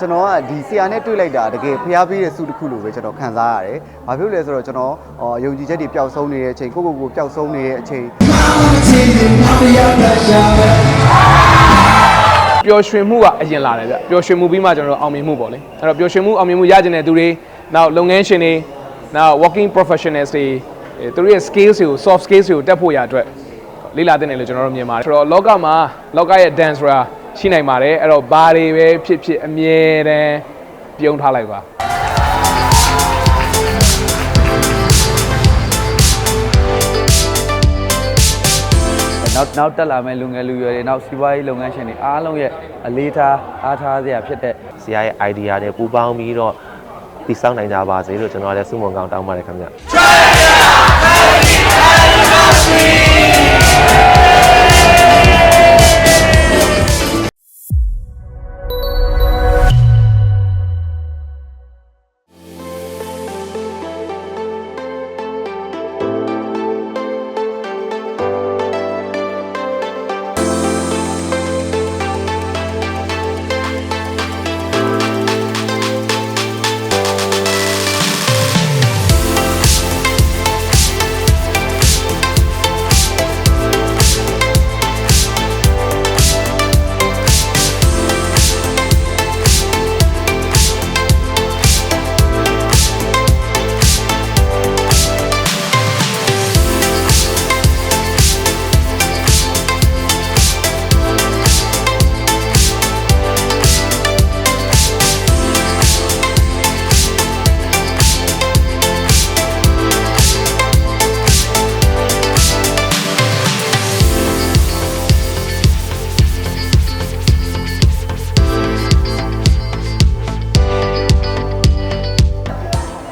ကျွန်တော်ကဒီဆရာနဲ့တွေ့လိုက်တာတကယ်ဖျားပေးတဲ့ဆုတစ်ခုလို့ပဲကျွန်တော်ခံစားရတယ်။ဘာဖြစ်လို့လဲဆိုတော့ကျွန်တော်အော်ယုံကြည်ချက်တွေပျောက်ဆုံးနေတဲ့အချိန်ကိုယ့်ကိုယ်ကိုပျောက်ဆုံးနေတဲ့အချိန်ပျော်ရွှင်မှုကအရင်လာတယ်ဗျပျော်ရွှင်မှုပြီးမှကျွန်တော်တို့အောင်မြင်မှုပေါ့လေအဲ့တော့ပျော်ရွှင်မှုအောင်မြင်မှုရကျင်တဲ့သူတွေနောက်လုပ်ငန်းရှင်တွေနောက် working professionals တွေအဲသူတို့ရဲ့ skills တွေကို soft skills တွေကိုတက်ဖို့ရအတွက် လေ့လာတဲ့နယ်လို့ကျွန်တော်တို့မြင်ပါတယ်ဆိုတော့လောကမှာလောကရဲ့ dance ဆိုတာရှိနိုင်ပါတယ်အဲ့တော့ဘာတွေပဲဖြစ်ဖြစ်အမြဲတမ်းပြုံးထားလိုက်ပါနောက်နောက်တက်လာမယ့်လူငယ်လူရွယ်တွေနောက်စီးပွားရေးလုပ်ငန်းရှင်တွေအားလုံးရဲ့အလေးထားအားထားစရာဖြစ်တဲ့ဆရာရဲ့ idea တွေပူပေါင်းပြီးတော့တည်ဆောက်နိုင်ကြပါစေလို့ကျွန်တော်လည်းဆုမွန်ကောင်းတောင်းပါတယ်ခင်ဗျ Ashley.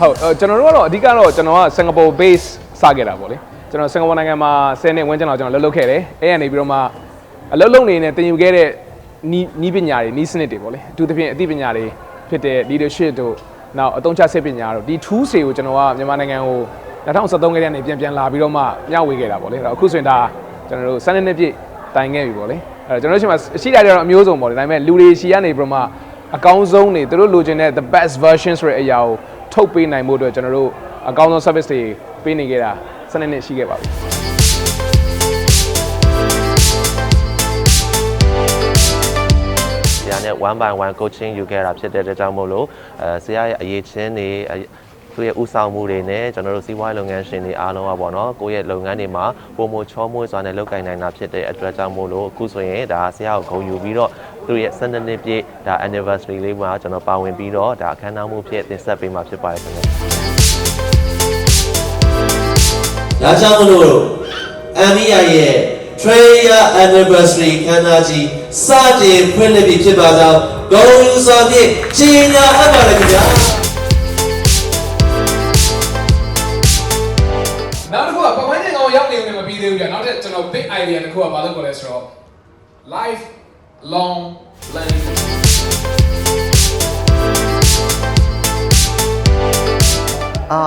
ဟုတ်အဲကျွန်တော်တို့ကတော့အဓိကတော့ကျွန်တော်ကစင်ကာပူ base စခဲ့တာပေါ့လေကျွန်တော်စင်ကာပူနိုင်ငံမှာ10နှစ်ဝန်းကျင်လောက်ကျွန်တော်လှုပ်လှုပ်ခဲ့တယ်အဲ့ကနေပြီးတော့မှအလုပ်လုပ်နေနဲ့တင်ယူခဲ့တဲ့နီးနီးပညာတွေနီးစနစ်တွေပေါ့လေအထူးသဖြင့်အသိပညာတွေဖြစ်တဲ့ leadership တို့နောက်အသုံးချစစ်ပညာတို့ဒီ tools တွေကိုကျွန်တော်ကမြန်မာနိုင်ငံကို2013ခုနှစ်ကနေပြန်ပြန်လာပြီးတော့မှမျှဝေခဲ့တာပေါ့လေအဲ့တော့အခုဆိုရင်ဒါကျွန်တော်တို့12နှစ်ပြည့်တိုင်ခဲ့ပြီပေါ့လေအဲ့တော့ကျွန်တော်တို့ရှိမှရှိတာတွေတော့အမျိုးစုံပေါ့လေဒါပေမဲ့လူတွေရှိကနေပြီးတော့မှအကောင်းဆုံးနေသူတို့လိုချင်တဲ့ the best version ဆိုတဲ့အရာကို ထုတ်ပေးနိုင်ဖို့အတွက်ကျွန်တော်တို့အကောင်းဆုံး service တွေပေးနေခဲ့တာစနစ်နဲ့ရှိခဲ့ပါပြီဆရာနဲ့ one by one coaching ယူခဲ့တာဖြစ်တဲ့အတွက်ကြောင့်မို့လို့အဲဆရာရဲ့အရေးချင်းတွေအဲ သူ့ရဲ့ဥဆောင်မှုတွေနဲ့ကျွန်တော်တို့စီးပွားရေးလုပ်ငန်းရှင်တွေအားလုံးကပေါ့နော်ကိုယ့်ရဲ့လုပ်ငန်းတွေမှာပုံမချောမွေ့စွာနဲ့လုပ်ကိုင်နိုင်တာဖြစ်တဲ့အတွက်ကြောင့်မို့လို့အခုဆိုရင်ဒါဆရာကိုဂုဏ်ယူပြီးတော့သူ့ရဲ့12နှစ်ပြည့်ဒါ anniversary လေးမှာကျွန်တော်ပါဝင်ပြီးတော့ဒါအခမ်းအနားမှုဖြစ်တင်ဆက်ပေးမှာဖြစ်ပါတယ်ခင်ဗျာဒါကြောင့်မလို့အမီယာရဲ့ Trayer Anniversary ခမ်းနားကြီးစတင်ဖွင့်လှစ်ပြီဖြစ်ပါကြောင်းဂုဏ်ယူစွာဖြင့်ကြေညာအပ်ပါတယ်ခင်ဗျာ ပြီးသေးဘူးကြာနောက်ထပ်ကျွန်တော် big idea တစ်ခုကဘာလို့ခေါ်လဲဆိုတော့ life long learning အာ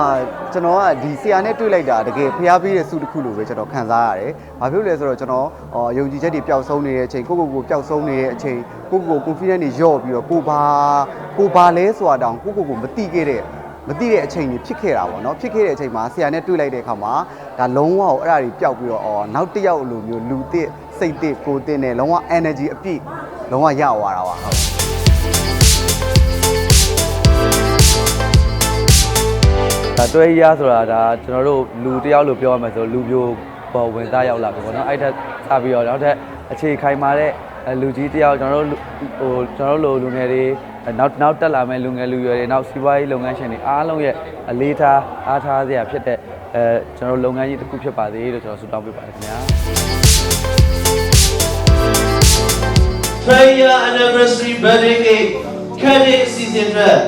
ကျွန်တော်ကဒီဆရာနဲ့တွေ့လိုက်တာတကယ်ဖျားပေးတဲ့ဆုတစ်ခုလို့ပဲကျွန်တော်ခံစားရတယ်။ဘာဖြစ်လို့လဲဆိုတော့ကျွန်တော်အော်ယုံကြည်ချက်တွေပျောက်ဆုံးနေတဲ့အချိန်ကိုယ့်ကိုယ်ကိုပျောက်ဆုံးနေတဲ့အချိန်ကိုယ့်ကိုယ်ကို confidence တွေလျော့ပြီးတော့ကိုဘာကိုဘာလဲဆိုတာတောင်ကိုယ့်ကိုယ်ကိုမသိခဲ့တဲ့မသိတဲ့အချိန်တွေဖြစ်ခဲ့တာပေါ့နော်ဖြစ်ခဲ့တဲ့အချိန်မှာဆရာနဲ့တွေ့လိုက်တဲ့အခါမှာ ဒါလုံးဝအဲ့ဒါတွေပျောက်ပြီးတော့အော်နောက်တစ်ယောက်လိုမျိုးလူသစ်စိတ်သစ်ကိုယ်သစ်နဲ့လုံးဝ energy အပြည့်လုံးဝရသွားတာပါဟုတ်ဒါတွဲရဆိုတာဒါကျွန်တော်တို့လူတစ်ယောက်လို့ပြောရမယ်ဆိုလူပြိုပေါ်ဝင်သားရောက်လာပြီပေါ့နော်အဲ့ထက်စပြီးတော့နောက်ထပ်အခြေခိုင်မာတဲ့အဲလူကြီးတစ်ယောက်ကျွန်တော်တို့ဟိုကျွန်တော်တို့လိုလူငယ်တွေအဲနောက်နောက်တက်လာမယ့်လူငယ်လူရွယ်တွေနောက်စီးပွားရေးလုပ်ငန်းရှင်တွေအားလုံးရဲ့ အလေးထားအားထားစရာဖြစ်တဲ့အဲကျွန်တော်တို့လုပ်ငန်းကြီးတစ်ခုဖြစ်ပါစေလို့ကျွန်တော်ဆုတောင်းပေးပါတယ်ခင်ဗျာ Trayer Anniversary Birthday Cake ခက်တဲ့အစီအစဉ်အတွက်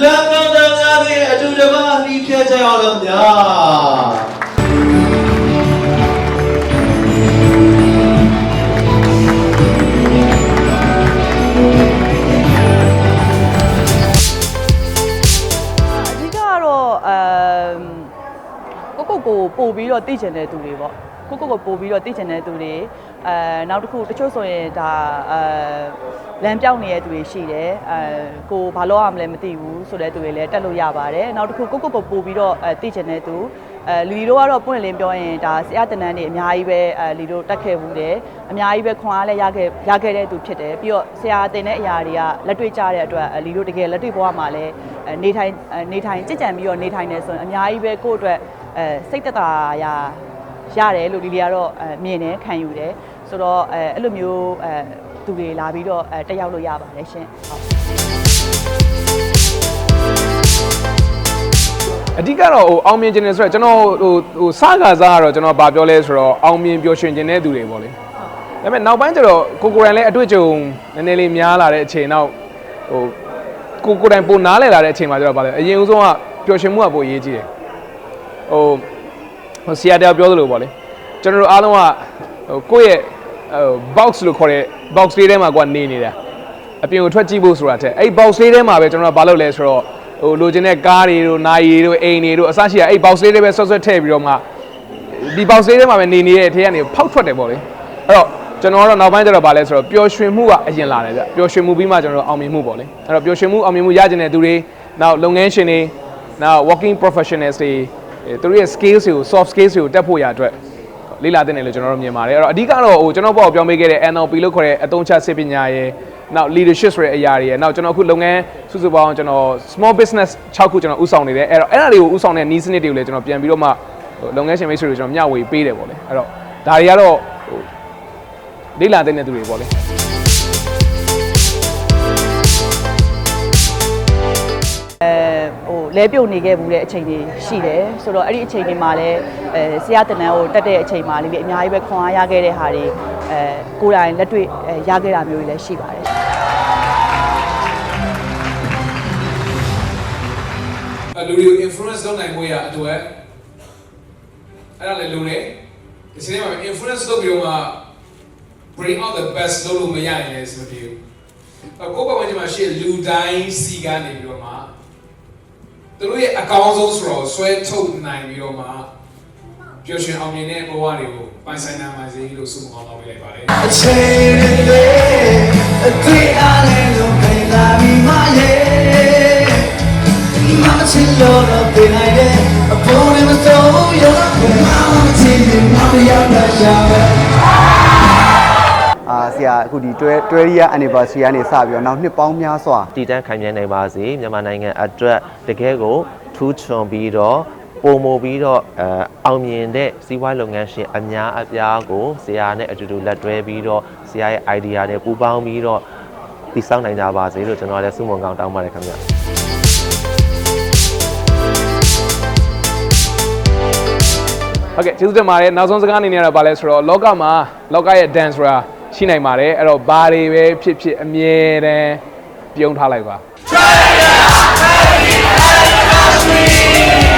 လမ်းကောင်းတဲ့ငါးတွေအတူတကွအပြီးဖြတ်ကြရအောင်လို့များ ပို့ပြီးတော့သိချင်တဲ့သူတွေပေါ့ကိုကိုကိုပို့ပြီးတော့သိချင်တဲ့သူတွေအဲနောက်တစ်ခုတချို့ဆိုရင်ဒါအဲလမ်းပြောင်းနေတဲ့သူတွေရှိတယ်အဲကိုဘာလို့ရမလဲမသိဘူးဆိုတဲ့သူတွေလည်းတက်လို့ရပါတယ်နောက်တစ်ခုကိုကိုကိုပို့ပြီးတော့အဲသိချင်တဲ့သူအဲလူကြီးတို့ကတော့ပွင့်လင်းပြောရင်ဒါဆရာတနန်းတွေအများကြီးပဲအဲလူတို့တက်ခဲ့ဘူးတယ်အများကြီးပဲခွန်အားလည်းရခဲ့ရခဲ့တဲ့သူဖြစ်တယ်ပြီးတော့ဆရာတင်တဲ့အရာတွေကလက်တွေ့ကြတဲ့အတွက်လူတို့တကယ်လက်တွေ့ဘဝမှာလည်းနေထိုင်နေထိုင်ကြည်ကြံပြီးတော့နေထိုင်နေဆိုရင်အများကြီးပဲကိုယ့်အတွက် အဲစိတ်သက်သာရာရတယ်လို့ဒီလေးကတော့အဲမြင်တယ်ခံယူတယ်ဆိုတော့အဲအဲ့လိုမျိုးအဲသူတွေလာပြီးတော့အဲတက်ရောက်လို့ရပါတယ်ရှင်ဟုတ်အဓိကတော့ဟိုအောင်မြင်ခြင်းနဲ့ဆိုတော့ကျွန်တော်ဟိုဟိုစကားစားကတော့ကျွန်တော်ဗာပြောလဲဆိုတော့အောင်မြင်ပျော်ရွှင်ခြင်းတဲ့သူတွေပေါ့လေဒါပေမဲ့နောက်ပိုင်းကျတော့ကိုကိုရန်လည်းအတွေ့အကြုံနည်းနည်းလေးများလာတဲ့အချိန်နောက်ဟိုကိုကိုယ်တိုင်ပုံနားလည်လာတဲ့အချိန်မှာကျတော့ဗာလဲအရင်ဦးဆုံးကပျော်ရွှင်မှုကပိုအရေးကြီးတယ် ဟိုဟိုဆီယာတယ်ပြောသလိုပေါ့လေကျွန်တော်တို့အားလုံးကဟိုကိုယ့်ရဲ့ဟို box လို့ခေါ်တဲ့ box လေးထဲမှာကိုကနေနေတာအပြင်ကိုထွက်ကြည့်ဖို့ဆိုတာတဲ့အဲ့ box လေးထဲမှာပဲကျွန်တော်ကဘာလုပ်လဲဆိုတော့ဟိုလိုချင်တဲ့ကားတွေတို့နာရီတွေတို့အိမ်တွေတို့အစရှိရအဲ့ box လေးတွေပဲဆွတ်ဆွတ်ထည့်ပြီးတော့မှဒီ box လေးထဲမှာပဲနေနေတဲ့အထက်ကနေဖောက်ထွက်တယ်ပေါ့လေအဲ့တော့ကျွန်တော်ကတော့နောက်ပိုင်းကျတော့ဗာလဲဆိုတော့ပျော်ရွှင်မှုကအရင်လာတယ်ဗျပျော်ရွှင်မှုပြီးမှကျွန်တော်တို့အောင်မြင်မှုပေါ့လေအဲ့တော့ပျော်ရွှင်မှုအောင်မြင်မှုရကျင်တဲ့သူတွေနောက်လုပ်ငန်းရှင်တွေနောက် working professionals တွေအဲ သူတို့ရဲ့ skills တွေကို soft skills တွေကိုတက်ဖို့ရအတွက်လေ့လာတဲ့နယ်လို့ကျွန်တော်တို့မြင်ပါတယ်အဲ့တော့အဓိကတော့ဟိုကျွန်တော်ပေါ့ပြောင်းပေးခဲ့တဲ့ NLP လို့ခေါ်တဲ့အသုံးချစစ်ပညာရဲ့နောက် leadership ဆိုတဲ့အရာတွေရဲ့နောက်ကျွန်တော်အခုလုပ်ငန်းစုစုပေါင်းကျွန်တော် small business 6ခုကျွန်တော်ဥဆောင်နေတယ်အဲ့တော့အဲ့ဒါတွေကိုဥဆောင်တဲ့ needs တွေကိုလည်းကျွန်တော်ပြန်ပြီးတော့မှဟိုလုပ်ငန်းရှင်မိတ်ဆွေတွေကျွန်တော်မျှဝေပေးတယ်ပေါ့လေအဲ့တော့ဒါတွေကတော့ဟိုလေ့လာတဲ့နယ်သူတွေပေါ့လေ လဲပြုတ်နေခဲ့ဘူးတဲ့အချိန်တွေရှိတယ်ဆိုတော့အဲ့ဒီအချိန်တွေမှာလည်းအဲဆရာတနန်းကိုတက်တဲ့အချိန်မှာလေးအများကြီးပဲခွန်အားရခဲ့တဲ့ဟာတွေအဲကိုယ်တိုင်လက်တွေ့အဲရခဲ့တာမျိုးတွေလည်းရှိပါတယ်လူတွေကို influence လုပ်နိုင်မှုရအတွက်အဲ့ဒါလည်းလုံနေဒီစနေမှာ influence လုပ်ပြီးတော့မှ bring out the best လုပ်လို့မရရင်လည်းစမပြေဘူးအခုပတ်ဝန်းကျင်မှာရှိတဲ့လူတိုင်းစီကနေပြီးတော့မှ သူတို့ရဲ့အကောင်းဆုံးဆိုတော့ဆွဲထုတ်နိုင်ပြီးတော့မှပျော်ရွှင်အောင်မြင်တဲ့ဘဝတွေကိုပိုင်ဆိုင်နိုင်ပါစေလို့ဆုမကောင်းတောင်းပေးလိုက်ပါတယ်အချိန်လေးအတွေ့အကြုံလုံးခိုင်လာပြီးမှရဲ့ဒီမှာချစ်လို့တော့ပြင်လိုက်တယ်အပေါ်နဲ့မစိုးရောတော့မမချစ်နေမတရားတာရှာပဲအာ ဆရာအခုဒီတွဲတွဲရီယာ anniversary ကနေစပြီးတော့နောက်နှစ်ပေါင်းများစွာတည်တံ့ခိုင်မြဲနိုင်ပါစေမြန်မာနိုင်ငံအတွက်တကယ်ကိုထူးချွန်ပြီးတော့ပုံမပြီးတော့အဲအောင်မြင်တဲ့စီးပွားလုပ်ငန်းရှင်အများအပြားကိုဆရာနဲ့အတူတူလက်တွဲပြီးတော့ဆရာရဲ့ idea နဲ့ပူးပေါင်းပြီးတော့တည်ဆောက်နိုင်ကြပါစေလို့ကျွန်တော်လည်းဆုမွန်ကောင်းတောင်းပါတယ်ခင်ဗျာဟုတ်ကဲ့ကျေးဇူးတင်ပါတယ်နောက်ဆုံးစကားအနေနဲ့ကတော့ဗာလဲဆိုတော့လောကမှာလောကရဲ့ dance ဆိုတာ ရှိနိုင်ပါတယ်အဲ့တော့ဘာတွေပဲဖြစ်ဖြစ်အမြဲတမ်းပြုံးထားလိုက်ပါ Try it out, baby,